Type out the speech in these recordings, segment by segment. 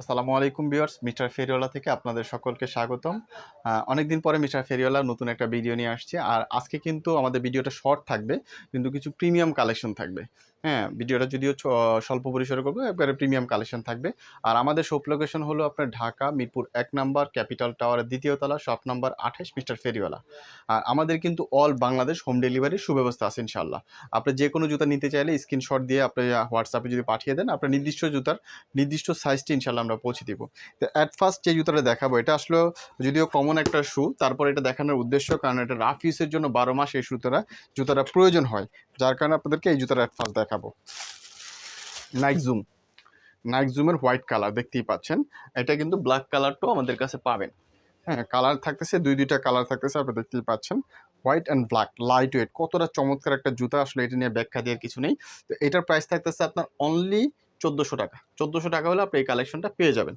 আসসালামু আলাইকুম viewers, mister ফেরিওয়ালা থেকে আপনাদের সকলকে স্বাগতম। অনেকদিন পরে মিস্টার ফেরিওয়ালা নতুন একটা ভিডিও নিয়ে আসছে। আর আজকে কিন্তু আমাদের ভিডিওটা শর্ট থাকবে, কিন্তু কিছু প্রিমিয়াম কালেকশন থাকবে। হ্যাঁ ভিডিওটা যদিও স্বল্প পরিসরে করব, একবারে প্রিমিয়াম কালেকশন থাকবে। আর আমাদের শপ লোকেশন হলো আপনার ঢাকা, মিরপুর এক নাম্বার ক্যাপিটাল টাওয়ারের দ্বিতীয় তলা শপ নাম্বার আঠাশ, মিস্টার ফেরিওয়ালা। আর আমাদের কিন্তু অল বাংলাদেশ হোম ডেলিভারির সুব্যবস্থা আছে ইনশাল্লাহ আপনি যে কোনো জুতা নিতে চাইলে স্ক্রিনশট দিয়ে আপনি হোয়াটসঅ্যাপে যদি পাঠিয়ে দেন আপনার নির্দিষ্ট জুতার নির্দিষ্ট সাইজটি ইনশাল্লাহ আমরা পৌঁছে দিব। তো অ্যাট ফার্স্ট যে জুতাটা দেখাবো, এটা আসলে যদিও কমন একটা শু তারপর এটা দেখানোর উদ্দেশ্য, কারণ এটা রাফ ইউসের জন্য বারো মাস এই জুতাটা জুতাটা প্রয়োজন হয়। যার কারণে আপনাদেরকে এই অ্যাট ফার্স্ট দেখাবো। নাইক জুম নাইক জুমের হোয়াইট কালার দেখতেই পাচ্ছেন। এটা কিন্তু ব্ল্যাক কালারটাও আমাদের কাছে পাবেন। হ্যাঁ কালার থাকতেছে, দুই দুইটা কালার থাকতেছে, আপনি দেখতেই পাচ্ছেন। White and black light weight কতটা চমৎকার একটা জুতা, আসলে এটা নিয়ে ব্যাখ্যা দেওয়ার কিছু নেই। তো এটার প্রাইস থাকতেছে আপনার অনলি চোদ্দোশো টাকা। চোদ্দোশো টাকা হলে আপনি এই কালেকশনটা পেয়ে যাবেন।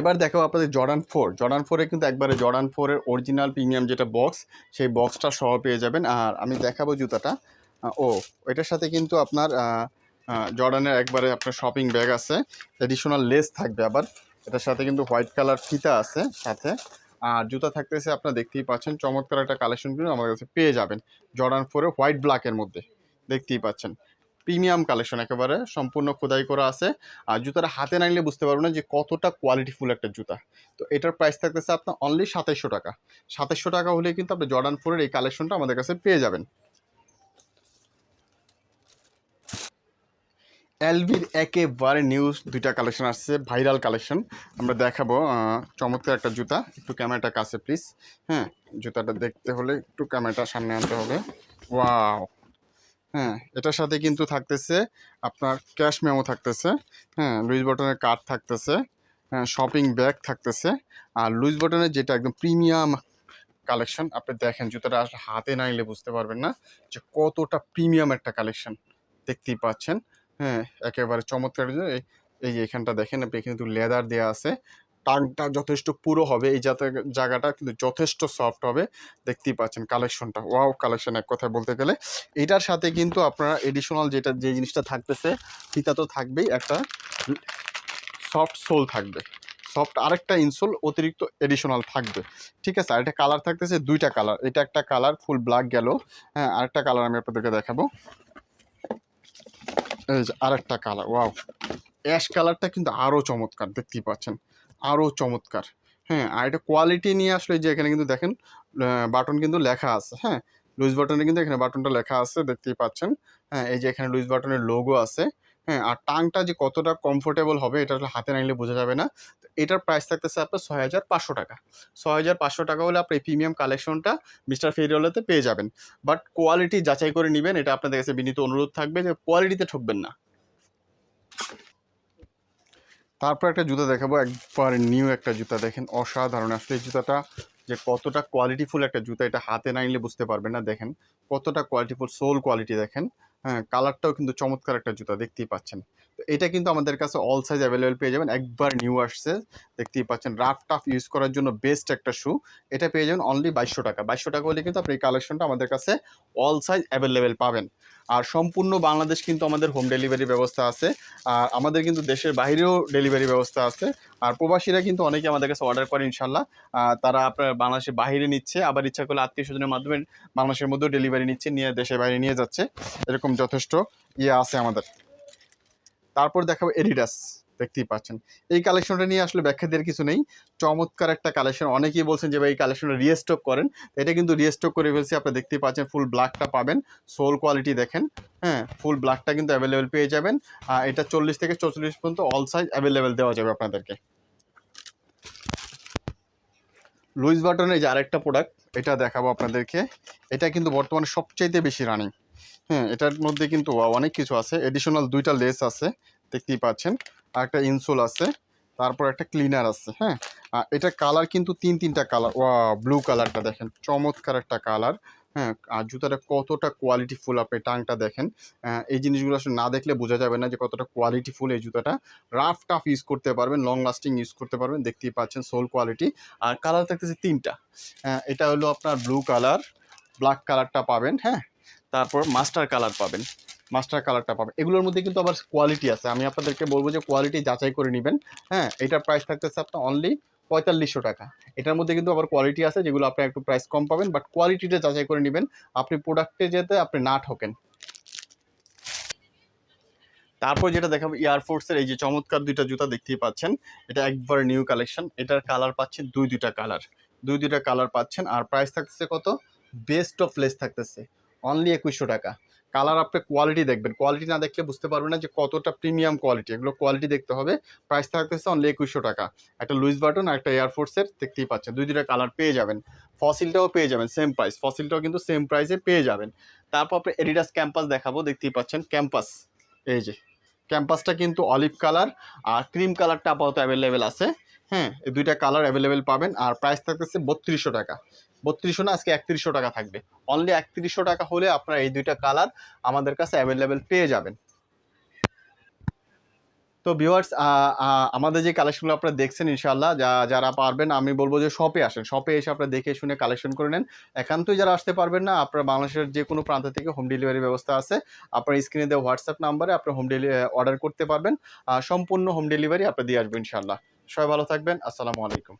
এবার দেখো আপনাদের জর্ডান ফোর জর্ডান ফোরে কিন্তু একবারে জর্ডান ফোরের অরিজিনাল প্রিমিয়াম যেটা বক্স সেই বক্সটা সহ পেয়ে যাবেন। আর আমি দেখাবো জুতাটা। ও, এটার সাথে কিন্তু আপনার জর্ডানের একবারে আপনার শপিং ব্যাগ আছে। এডিশনাল লেস থাকবে আবার। এটার সাথে কিন্তু হোয়াইট কালার ফিতা আছে সাথে। আর জুতা থাকতেছে, আপনারা দেখতেই পাচ্ছেন, চমৎকার একটা কালেকশন কিন্তু আমার কাছে পেয়ে যাবেন। জর্ডান ফোরে হোয়াইট ব্ল্যাকের মধ্যে। দেখতেই পাচ্ছেন। প্রিমিয়াম কালেকশন একেবারে, সম্পূর্ণ খোদাই করা আছে। আর জুতাটা হাতে না নিলে বুঝতে পারব না যে কতটা কোয়ালিটিফুল একটা জুতা। তো এটার প্রাইস থাকতেছে আপনার অনলি সাতাইশশো টাকা। সাতাইশশো টাকা হলে কিন্তু আপনি জর্ডান ফোরের এই কালেকশনটা আমাদের কাছে পেয়ে যাবেন। এলভির একেবারে নিউজ দুইটা কালেকশন আসছে ভাইরাল কালেকশন আমরা দেখাবো চমৎকার একটা জুতা। একটু ক্যামেরাটা কাছে প্লিজ হ্যাঁ জুতাটা দেখতে হলে একটু ক্যামেরাটা সামনে আনতে হবে। ওয়াও হ্যাঁ এটার সাথে কিন্তু থাকতেছে আপনার ক্যাশ মেমো থাকতেছে হ্যাঁ লুইস বটনের কার্ড থাকতেছে হ্যাঁ শপিং ব্যাগ থাকতেছে, আর লুইস বটনের যেটা একদম প্রিমিয়াম কালেকশন আপনি দেখেন জুতোটা আসলে হাতে না নিলে বুঝতে পারবেন না যে কতটা প্রিমিয়াম একটা কালেকশন দেখতেই পাচ্ছেন হ্যাঁ একেবারে চমৎকার। এই- এখানটা দেখেন, আপনি কিন্তু লেদার দেওয়া আছে টাংটা যথেষ্ট পুরো হবে, এই যাতে জায়গাটা কিন্তু যথেষ্ট সফট হবে। দেখতেই পাচ্ছেন কালেকশনটা ওয়াও কালেকশন এক কথায় বলতে গেলে। এটার সাথে কিন্তু আপনারা এডিশনাল যেটা, যে জিনিসটা থাকতেছে, ফিতা তো থাকবেই, একটা সফট সোল থাকবে। সফট আরেকটা ইনসোল অতিরিক্ত এডিশনাল থাকবে। ঠিক আছে? আর এটা কালার থাকতেছে দুইটা কালার এটা একটা কালার ফুল ব্ল্যাক গেল। হ্যাঁ আরেকটা কালার আমি আপনাদেরকে দেখাবো। এই যে আরেকটা কালার ওয়াও অ্যাশ কালারটা কিন্তু আরও চমৎকার, দেখতেই পাচ্ছেন। আরও চমৎকার। হ্যাঁ আর এটা কোয়ালিটি নিয়ে আসলে যে এখানে কিন্তু দেখেন বাটন কিন্তু লেখা আছে হ্যাঁ? লুইস বাটনে কিন্তু এখানে বাটনটা লেখা আছে, দেখতেই পাচ্ছেন। হ্যাঁ এই যে এখানে লুইস বাটনের লোগো আছে হ্যাঁ? আর টাংটা যে কতটা কমফোর্টেবল হবে এটা আসলে হাতে নাইলে বোঝা যাবে না। তো এটার প্রাইস থাকতেছে আপনার ছয় হাজার পাঁচশো টাকা। ছয় হাজার পাঁচশো টাকা হলে আপনি প্রিমিয়াম কালেকশনটা মিস্টার ফেরিওলাতে পেয়ে যাবেন। বাট কোয়ালিটি যাচাই করে নেবেন, এটা আপনাদের কাছে বিনীত অনুরোধ থাকবে যে কোয়ালিটিতে ঠকবেন না। তারপর একটা জুতা দেখাবো, একবার নিউ একটা জুতা। দেখেন, অসাধারণ। আসলে এই জুতাটা যে কতটা কোয়ালিটিফুল একটা জুতা, এটা হাতে না নিলে বুঝতে পারবেন না। দেখেন, কতটা কোয়ালিটিফুল সোল কোয়ালিটি দেখেন। হ্যাঁ কালারটাও কিন্তু চমৎকার একটা জুতা, দেখতেই পাচ্ছেন। এটা কিন্তু আমাদের কাছে অল সাইজ অ্যাভেলেবেল পেয়ে যাবেন। একবার নিউ আসছে, দেখতেই পাচ্ছেন। রাফ টাফ ইউজ করার জন্য বেস্ট একটা শু এটা পেয়ে যাবেন অনলি বাইশশো টাকা। বাইশশো টাকা হলে কিন্তু আপনি এই কালেকশনটা আমাদের কাছে অল সাইজ অ্যাভেলেবেল পাবেন। আর সম্পূর্ণ বাংলাদেশ কিন্তু আমাদের হোম ডেলিভারি ব্যবস্থা আছে। আর আমাদের কিন্তু দেশের বাইরেও ডেলিভারি ব্যবস্থা আছে। আর প্রবাসীরা কিন্তু অনেকে আমাদের কাছে অর্ডার করে ইনশাল্লাহ তারা আপনার বাংলাদেশের বাইরে নিচ্ছে, আবার ইচ্ছা করলে আত্মীয় স্বজনের মাধ্যমে বাংলাদেশের মধ্যেও ডেলিভারি নিচ্ছে, নিয়ে দেশের বাইরে নিয়ে যাচ্ছে। এরকম যথেষ্ট ইয়ে আছে আমাদের। তারপর দেখাবো এডিডাস দেখতেই পাচ্ছেন। এই কালেকশনটা নিয়ে আসলে ব্যাখ্যা দেওয়ার কিছু নেই। চমৎকার একটা কালেকশন অনেকেই বলছেন যে ভাই এই কালেকশনটা রিস্টক করেন। এটা কিন্তু রিস্টক করে ফেলছি। আপনি দেখতেই পাচ্ছেন ফুল ব্ল্যাকটা পাবেন। সোল কোয়ালিটি দেখেন। হ্যাঁ ফুল ব্ল্যাকটা কিন্তু অ্যাভেলেবেল পেয়ে যাবেন। আর এটা চল্লিশ থেকে চৌচল্লিশ পর্যন্ত অল সাইজ অ্যাভেলেবেল দেওয়া যাবে আপনাদেরকে। লুইস বাটনের যে আরেকটা প্রোডাক্ট এটা দেখাবো আপনাদেরকে। এটা কিন্তু বর্তমানে সবচাইতে বেশি রানিং হ্যাঁ এটার মধ্যে কিন্তু অনেক কিছু আছে। এডিশনাল দুইটা লেস আছে, দেখতেই পাচ্ছেন। আর একটা ইনসোল আছে, তারপর একটা ক্লিনার আছে হ্যাঁ। আর এটা কালার কিন্তু তিন তিনটা কালার, ওয়া, ব্লু কালারটা দেখেন। চমৎকার একটা কালার হ্যাঁ। আর জুতাটা কতটা কোয়ালিটিফুল আপনি টাংটা দেখেন। এই জিনিসগুলো আসলে না দেখলে বোঝা যাবে না যে কতটা কোয়ালিটিফুল এই জুতাটা। রাফ টাফ ইউজ করতে পারবেন লং লাস্টিং ইউজ করতে পারবেন, দেখতেই পাচ্ছেন সোল কোয়ালিটি আর কালার থাকতেছে তিনটা। এটা হলো আপনার ব্লু কালার ব্ল্যাক কালারটা পাবেন হ্যাঁ। তারপর মাস্টার কালার পাবেন। মাস্টার কালারটা পাবেন। এগুলোর মধ্যে কিন্তু আবার কোয়ালিটি আছে। আমি আপনাদেরকে বলব যে কোয়ালিটি যাচাই করে নেবেন। হ্যাঁ এটার প্রাইস থাকতেছে আপনার অনলি পঁয়তাল্লিশশো টাকা। এটার মধ্যে কিন্তু আবার কোয়ালিটি আছে, যেগুলো আপনি একটু প্রাইস কম পাবেন বাট কোয়ালিটিটা যাচাই করে নেবেন। আপনি প্রোডাক্টে যেতে আপনি না ঠকেন। তারপর যেটা দেখাবো এয়ারফোর্সের এই যে চমৎকার দুইটা জুতা দেখতেই পাচ্ছেন। এটা একবার নিউ কালেকশন এটার কালার পাচ্ছেন দুই দুইটা কালার দুই দুইটা কালার পাচ্ছেন। আর প্রাইস থাকতেছে কত? বেস্ট অফ লেস থাকতেছে। অনলি একুশশো টাকা। কালার আপনি কোয়ালিটি দেখবেন। কোয়ালিটি না দেখলে বুঝতে পারবেন না যে কতটা প্রিমিয়াম কোয়ালিটি এগুলো কোয়ালিটি দেখতে হবে। প্রাইস থাকতেছে অনলি একুশশো টাকা। একটা লুইস বাটন আর একটা এয়ারফোর্সের দেখতেই পাচ্ছেন। দুই দুইটা কালার পেয়ে যাবেন। ফসিলটাও পেয়ে যাবেন সেম প্রাইস ফসিলটাও কিন্তু সেম প্রাইসে পেয়ে যাবেন। তারপর আপনি এডিডাস ক্যাম্পাস দেখাবো, দেখতেই পাচ্ছেন ক্যাম্পাস এই যে ক্যাম্পাসটা কিন্তু অলিভ কালার আর ক্রিম কালারটা আপাতত অ্যাভেলেবেল আছে। হ্যাঁ এই দুইটা কালার অ্যাভেলেবেল পাবেন। আর প্রাইস থাকতেছে বত্রিশশো টাকা। বত্রিশশো না, আজকে একত্রিশশো টাকা থাকবে। অনলি একত্রিশশো টাকা হলে আপনারা এই দুইটা কালার আমাদের কাছে অ্যাভেলেবেল পেয়ে যাবেন। তো ভিউয়ার্স আমাদের যে কালেকশনগুলো আপনারা দেখছেন ইনশাল্লাহ যা, যারা পারবেন, আমি বলব যে শপে আসেন। শপে এসে আপনারা দেখে শুনে কালেকশন করে নেন। একান্তই যারা আসতে পারবেন না, আপনারা বাংলাদেশের যে কোনো প্রান্ত থেকে হোম ডেলিভারি ব্যবস্থা আছে, আপনার স্ক্রিনে দেওয়া হোয়াটসঅ্যাপ নাম্বারে আপনার হোম ডেলি অর্ডার করতে পারবেন। সম্পূর্ণ হোম ডেলিভারি আপনার দিয়ে আসবেন ইনশাল্লাহ সবাই ভালো থাকবেন। আসসালামু আলাইকুম।